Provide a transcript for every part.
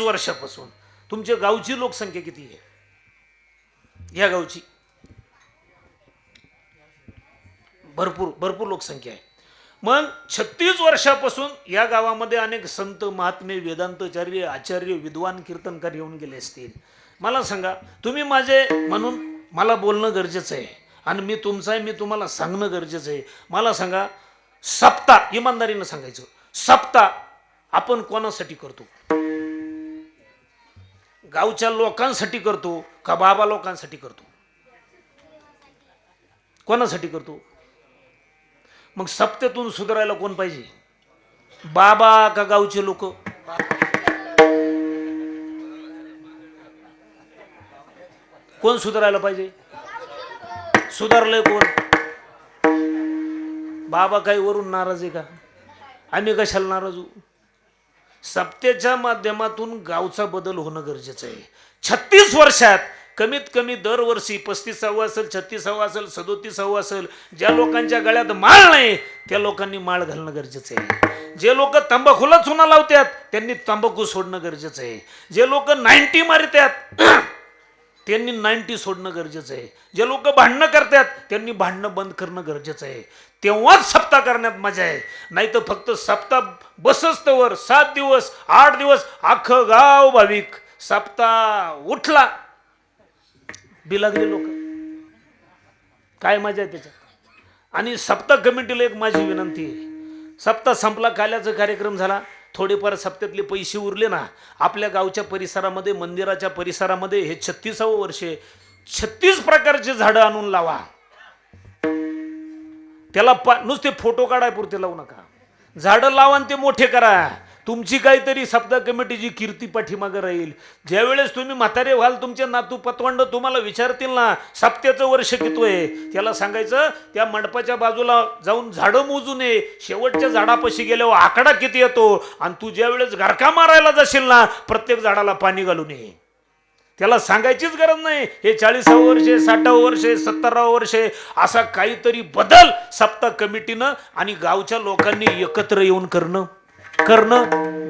वर्षापासून. तुमच्या गावची लोकसंख्या किती आहे? या गावची. भरपूर भरपूर लोकसंख्या आहे. मग छत्तीस वर्षापासून या गावामध्ये अनेक संत महात्मे वेदांतचार्य आचार्य विद्वान कीर्तनकार येऊन गेले असतील. मला सांगा तुम्ही माझे म्हणून मला बोलणं गरजेचं आहे. आणि मी तुमचं आहे मी तुम्हाला सांगणं गरजेचं आहे. मला सांगा सप्ता इमानदारीनं सांगायचं. सप्ता आपण कोणासाठी करतो? गावच्या लोकांसाठी करतो का बाबा लोकांसाठी करतो? कोणासाठी करतो? मग सप्त्यातून सुधारायला कोण पाहिजे? बाबा का गावचे लोक? कोण सुधारायला पाहिजे? सुधारलंय कोण? बाबा काही वरून नाराज आहे का? आम्ही कशाला नाराज होऊ? सप्तेच्या माध्यमातून गावचा बदल होणं गरजेचं आहे. छत्तीस वर्षात कमीत कमी दरवर्षी पस्तीसावं असेल छत्तीसावं असेल सदोतीसावं असेल ज्या लोकांच्या गळ्यात माळ नाही त्या लोकांनी माळ घालणं गरजेचं आहे. जे लोक तंबाखूला चुना लावतात त्यांनी तंबाखू सोडणं गरजेचं आहे. जे लोक नाईन्टी मारतात त्यांनी नाईन्टी सोडणं गरजेचं आहे. जे लोक भांडणं करतात त्यांनी भांडणं बंद करणं गरजेचं आहे. तेव्हाच सप्ताह करण्यात मजा आहे. नाही तर फक्त सप्ताह बसस्तवर सात दिवस आठ दिवस अख्खं गाव भाविक. सप्ताह उठला. बिलागले लोक. काय मजा आहे त्याच्यात? आणि सप्ताह कमिटीला एक माझी विनंती आहे. सप्ताह संपला काल्याचा कार्यक्रम झाला. थोडेफार सप्त्यातले पैसे उरले ना. आपल्या गावच्या परिसरामध्ये मंदिराच्या परिसरामध्ये हे छत्तीसावं वर्ष छत्तीस प्रकारचे झाडं आणून लावा. त्याला पा नुसते फोटो काढाय पुरते लावू नका. झाडं लावा आणि ते मोठे करा. तुमची काहीतरी सप्ताह कमिटीची कीर्ती पाठीमागं राहील. ज्यावेळेस तुम्ही म्हातारे व्हाल तुमचे नातू पतवंड तुम्हाला विचारतील ना सप्त्याचं वर्ष किती आहे? त्याला सांगायचं त्या मंडपाच्या बाजूला जाऊन झाडं मोजू नये. शेवटच्या झाडापाशी गेल्यावर आकडा किती येतो? आणि तू ज्यावेळेस घरका मारायला जाशील ना प्रत्येक झाडाला पाणी घालू नये. त्याला सांगायचीच गरज नाही. हे चाळीसावं वर्ष आहे साठावं वर्ष आहे सत्तरावं वर्ष आहे असा काहीतरी बदल सप्ताह कमिटीनं आणि गावच्या लोकांनी एकत्र येऊन करणं. करणं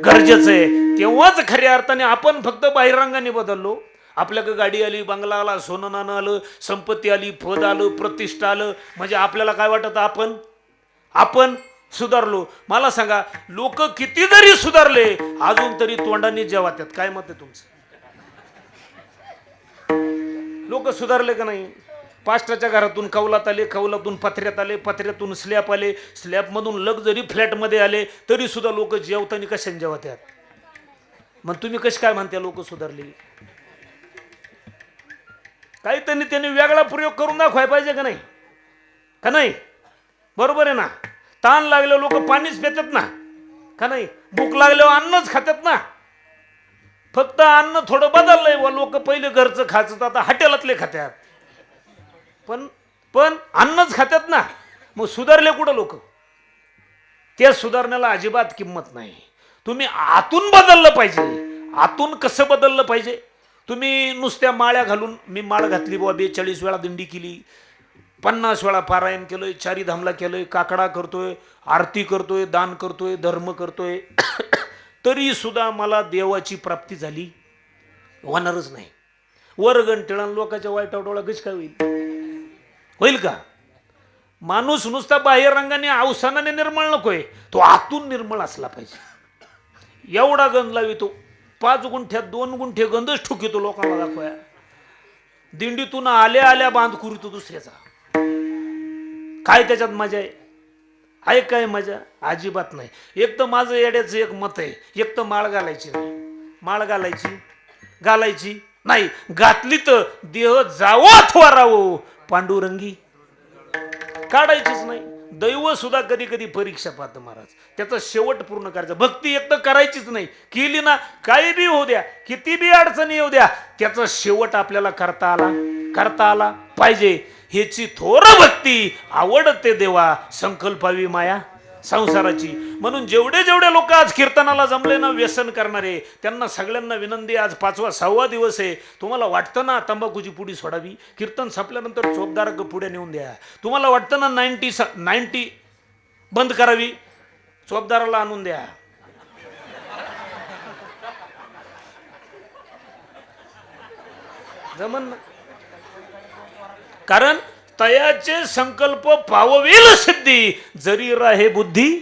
गरजेचं आहे. तेव्हाच खऱ्या अर्थाने आपण फक्त बाहेरंगाने बदललो. आपल्याकडे गाडी आली बंगला आला सोनं नाणं आलं संपत्ती आली पद आलं प्रतिष्ठा आलं. म्हणजे आपल्याला काय वाटत आपण? आपण सुधारलो. मला सांगा लोक किती जरी सुधारले अजून तरी तोंडाने जेवात्यात. काय मत आहे तुमचं? लोक सुधारले का नाही? पास्टाच्या घरातून कौलात आले कौलातून पत्र्यात आले पत्र्यातून स्लॅब आले स्लॅबमधून लक्झरी फ्लॅटमध्ये आले तरी सुद्धा लोक जेवताना कशाने जेवत्यात मग तुम्ही कशी काय म्हणता लोक सुधारली? काही त्यांनी त्यांनी वेगळा प्रयोग करून दाखवाय पाहिजे का नाही? का नाही? बरोबर आहे ना? ताण लागले लोक पाणीच पेतात ना? का नाही? भूक लागल्यावर अन्नच खातात ना? फक्त अन्न थोडं बदललंय व लोक पहिले घरचं खायचं आता हॉटेलातले खात्यात. पण पण अन्नच खात्यात ना. मग सुधारले कुठं लोक? त्या सुधारण्याला अजिबात किंमत नाही. तुम्ही आतून बदललं पाहिजे. आतून कसं बदललं पाहिजे? तुम्ही नुसत्या माळ्या घालून मी माळ घातली बुवा बेचाळीस वेळा दिंडी केली पन्नास वेळा पारायण केलंय चारी धामला केलंय काकडा करतोय आरती करतोय दान करतोय धर्म करतोय तरी सुद्धा मला देवाची प्राप्ती झाली. होणारच नाही. वरगण टिळण लोकांच्या वाईट डोळा कशी काय होईल? होईल का? माणूस नुसता बाह्य रंगाने अवसानाने निर्मळ नकोय. तो आतून निर्मळ असला पाहिजे. एवढा गंध लावितो. पाच गुंठ्यात दोन गुंठे गंधच ठुकितो लोकांना दाखवया दिंडीतून आल्या आल्या बांध कुरितो दुसऱ्याचा. काय त्याच्यात मजा आहे? आहे काय मजा? अजिबात नाही. एक तर माझं येड्याचं एक मत आहे. एक तर माळ घालायची नाही. माळ घालायची? घालायची? नाही. घातली तर देह जावो अथवा राहो पांडुरंगी. काढायचीच नाही. दैव सुद्धा कधी कधी परीक्षा पाहतं महाराज. त्याचा शेवट पूर्ण करायचा. भक्ती एक तर करायचीच नाही. केली ना काही बी होऊ द्या. किती बी अडचणी येऊ द्या. त्याचा शेवट आपल्याला करता आला. करता आला पाहिजे. ह्याची थोर भक्ती आवडते देवा संकल्पावी माया संसाराची. म्हणून जेवढे जेवढे लोक आज कीर्तनाला जमले ना व्यसन करणारे त्यांना सगळ्यांना विनंती आज पाचवा सहावा दिवस आहे. तुम्हाला वाटतं ना तंबाखूची पुडी सोडावी? कीर्तन संपल्यानंतर चोपदार पुढे नेऊन द्या. तुम्हाला वाटतं ना नाईन्टी नाईन्टी बंद करावी? चोपदाराला आणून द्या. जमन ना? कारण तयाचे संकल्प पाववेल सिद्धी. जरी राहे बुद्धी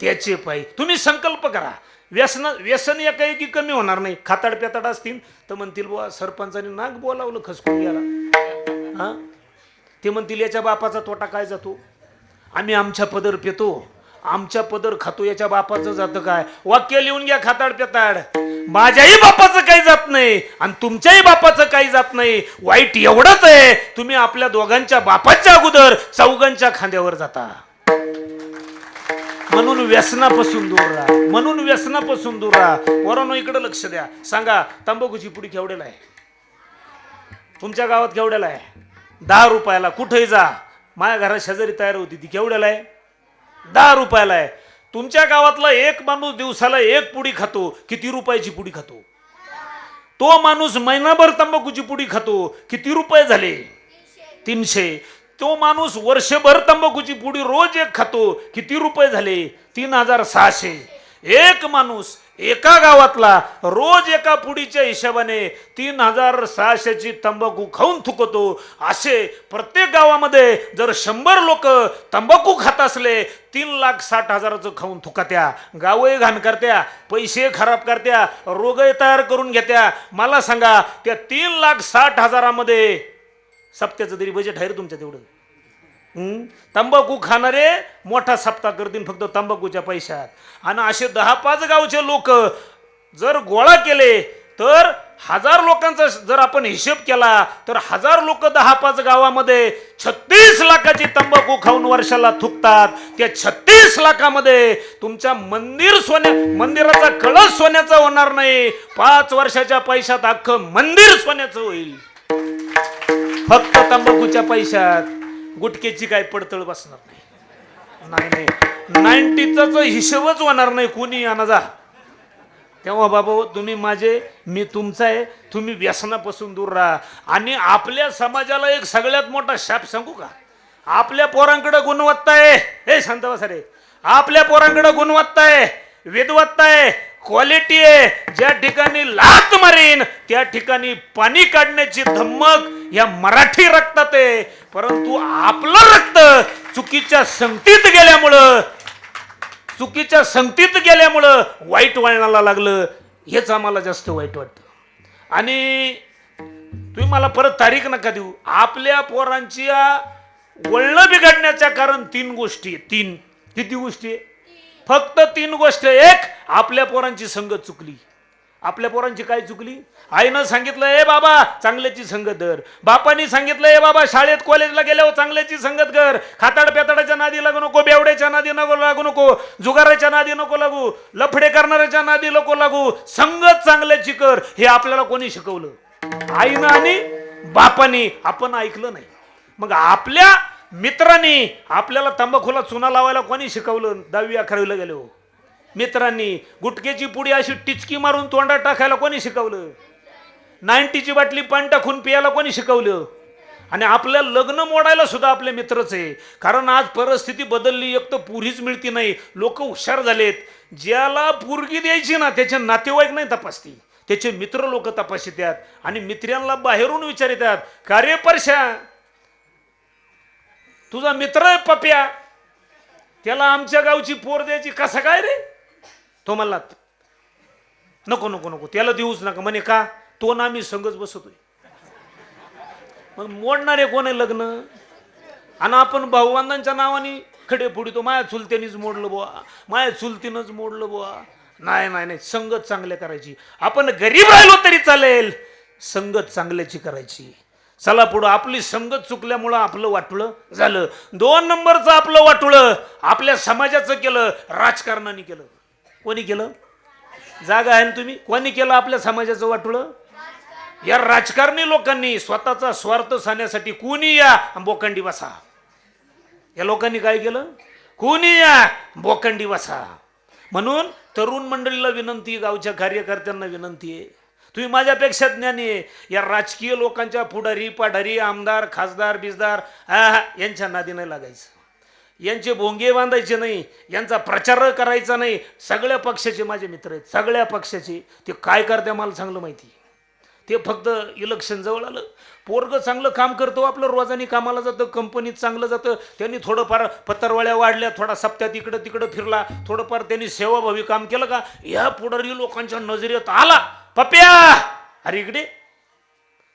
त्याचे पायी. तुम्ही संकल्प करा. व्यसन व्यसन एकाएकी कमी होणार नाही. खाताड पेताड असतील तर म्हणतील बुवा सरपंचाने नाग बोलावलं खसकून गेला. हा? ते म्हणतील याच्या बापाचा तोटा काय जातो? आम्ही आमच्या पदर पेतो. आमच्या पदर खातो याच्या बापाचं जातं काय? वाक्य लिहून घ्या खाताड पेताड. माझ्याही बापाचं काही जात नाही आणि तुमच्याही बापाचं काही जात नाही. वाईट एवढंच आहे तुम्ही आपल्या दोघांच्या बापाच्या अगोदर चौघांच्या खांद्यावर जाता. म्हणून व्यसनापासून दूर राहा. म्हणून व्यसनापासून दूर राहा. वरांनो इकडे लक्ष द्या. सांगा तंबाखूची पुडी केवढ्याला आहे? तुमच्या गावात केवढ्याला आहे? दहा रुपयाला. कुठेही जा. माझ्या घरात शेजारी तयार होती ती केवढ्याला आहे? दहा रुपयाला आहे. तुमच्या गावातला एक माणूस दिवसाला एक पुडी खातो किती रुपयाची पुडी खातो? तो माणूस महिनाभर तंबाखूची पुडी खातो किती रुपये झाले? तीनशे. तो माणूस वर्षभर तंबाखूची पुडी रोज एक खातो किती रुपये झाले? तीन हजार सहाशे. एक माणूस एका गावातला रोज एका पुडीच्या हिशोबाने तीन हजार सहाशेची तंबाखू खाऊन थुकतो. असे प्रत्येक गावामध्ये जर शंभर लोक तंबाखू खात असले तीन लाख साठ हजाराचं खाऊन थुकात्या गावही घाण करत्या पैसे खराब करत्या रोगही तयार करून घेत्या. मला सांगा त्या तीन लाख साठ हजारामध्ये सप्त्याचं तरी बजेट आहे रे तुमच्या तेवढं? तंबाखू खाणारे मोठा सप्ताह करतील फक्त तंबाखूच्या पैशात. आणि असे दहा पाच गावचे लोक जर गोळा केले तर हजार लोकांचा जर आपण हिशोब केला तर हजार लोक दहा पाच गावामध्ये छत्तीस लाखाची तंबाखू खाऊन वर्षाला थुकतात. त्या छत्तीस लाखामध्ये तुमच्या मंदिर सोन्या मंदिराचा कळस सोन्याचा होणार नाही. पाच वर्षाच्या पैशात अख्खं मंदिर सोन्याचं होईल. फक्त तंबाखूच्या पैशात. गुटकेची काय पडतळ बसणार नाही. नाही नाही. नाईन्टीचाच हिशोबच होणार नाही कोणी अनाजा. तेव्हा बाबा तुम्ही माझे मी तुमचा आहे तुम्ही व्यसनापासून दूर राहा. आणि आपल्या समाजाला एक सगळ्यात मोठा शाप सांगू का? आपल्या पोरांकडे गुणवत्ता आहे. हे शांत सरे आपल्या पोरांकडे गुणवत्ता आहे विद्वत्ता आहे क्वालिटी आहे. ज्या ठिकाणी लात मारीन त्या ठिकाणी पाणी काढण्याची धम्मक या मराठी रक्तात आहे. परंतु आपलं रक्त चुकीच्या संगतीत गेल्यामुळं चुकीच्या संगतीत गेल्यामुळं वाईट वळणाला लागलं. हेच आम्हाला जास्त वाईट वाटतं. आणि तुम्ही मला परत तारीख नका देऊ. आपल्या पोरांची वळणं बिघडण्याच्या कारण तीन गोष्टी तीन. किती गोष्टी आहे फक्त तीन गोष्ट एक आपल्या पोरांची संगत चुकली. आपल्या पोरांची काय चुकली? आईनं सांगितलं ए बाबा चांगल्याची संगत धर. बापानी सांगितलं ए बाबा शाळेत कॉलेजला गेल्यावर चांगल्याची संगत कर खाताड पेताडाच्या नादी लागू नको बेवड्याच्या नादी नको लागू नको जुगाराच्या नादी नको लागू लफडे करणाऱ्याच्या नादी नको लागू. संगत चांगल्याची कर. हे आपल्याला कोणी शिकवलं? आईनं आणि बापानी. आपण ऐकलं नाही. मग आपल्या मित्रांनी आपल्याला तंबाखूला चुना लावायला कोणी शिकवलं? दहावी अकरावीला हो. मित्रांनी गुटकेची पुडी अशी टिचकी मारून तोंडात टाकायला कोणी शिकवलं? नाईन्टीची बाटली पाणी टाकून पियाला कोणी शिकवलं? आणि आपल्या लग्न मोडायला सुद्धा आपले मित्रच आहे. कारण आज परिस्थिती बदलली एक तर पुरीच मिळती नाही. लोक हुशार झालेत. ज्याला पुरगी द्यायची ना त्याचे नातेवाईक नाही तपासती. त्याचे मित्र लोक तपासतात आणि मित्रांना बाहेरून विचारितात का रे परशा तुझा मित्र आहे पप्या? त्याला आमच्या गावची पोर द्यायची कसा काय रे? हो तो म्हणला नको नको नको. त्याला देऊच नका. म्हणे का? तो ना आम्ही संगच बसतोय. मग मोडणारे कोण आहे लग्न? आणि आपण भाऊबांधांच्या नावाने खडे तो माया चुलत्यानीच मोडलं बुवा. माया चुलतीनंच मोडलं बुवा. नाही नाही नाही. संगत चांगल्या करायची. आपण गरीब राहिलो तरी चालेल. संगत चांगल्याची करायची. चला पुढं. आपली संगत चुकल्यामुळं आपलं वाटलं झालं. दोन नंबरचं आपलं वाटुळं. आपल्या समाजाचं केलं. राजकारणाने केलं. कोणी केलं? जागा आहे ना तुम्ही? कोणी केलं आपल्या समाजाचं वाटुळं? या राजकारणी लोकांनी स्वतःचा स्वार्थ सांगण्यासाठी कुणी या बोकंडी बसा? या लोकांनी काय केलं? कुणी या बोकंडी बसा? म्हणून तरुण मंडळीला विनंती गावच्या कार्यकर्त्यांना विनंती आहे. तुम्ही माझ्यापेक्षा ज्ञानी आहे. या राजकीय लोकांच्या पुढारी पाढारी आमदार खासदार बिजदार हा यांच्या नादी नाही लागायचं. यांचे भोंगे बांधायचे नाही यांचा प्रचार करायचा नाही. सगळ्या पक्षाचे माझे मित्र आहेत सगळ्या पक्षाचे. ते काय करते मला चांगलं माहिती ते फक्त इलेक्शन जवळ आलं. पोरग चांगलं काम करतो आपलं रोजानी कामाला जातं कंपनीत चांगलं जातं. त्यांनी थोडंफार पत्रवाळ्या वाढल्या थोडा सप्त्यात इकडं तिकडं फिरला. थोडंफार त्यांनी सेवाभावी काम केलं का? या पुढारी लोकांच्या नजरेत आला. पप्या अरे इकडे.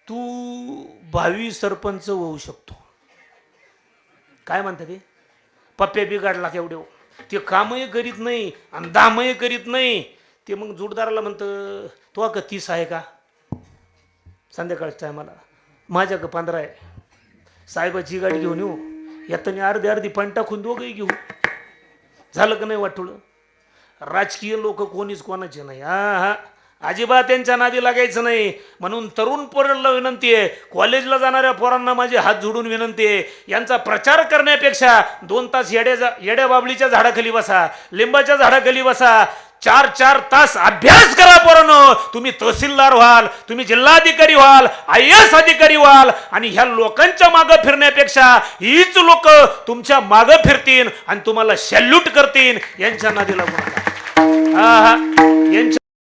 तू भावी सरपंच होऊ शकतो. काय म्हणतात ते? पप्प्या बिघडला तेवढे ते कामही करीत नाही आणि दामही करीत नाही. ते मग जोडदाराला म्हणतं तो अगं तीस आहे का? संध्याकाळच्या टायमाला. माझ्या का पंधरा आहे. साहेबाची गाडी घेऊन येऊ. यातनी अर्धी अर्धी पण टाकून दोघंही घेऊ. झालं का नाही वाटोळं? राजकीय लोक कोणीच कोणाचे नाही. हा हा. अजिबात त्यांच्या नादी लागायचं नाही. म्हणून तरुण पोरांना विनंती आहे कॉलेजला जाणाऱ्या पोरांना माझे हात जोडून विनंती आहे यांचा प्रचार करण्यापेक्षा दोन तास येड्या जा- येड्या बाबलीच्या झाडाखाली बसा लिंबाच्या झाडाखाली बसा. चार चार तास अभ्यास करा पोरांनो. तुम्ही तहसीलदार व्हाल तुम्ही जिल्हाधिकारी व्हाल आय एस अधिकारी व्हाल आणि ह्या लोकांच्या मागं फिरण्यापेक्षा हीच लोक तुमच्या मागं फिरतील आणि तुम्हाला सॅल्यूट करतील. यांच्या नादी हा हा. यांच्या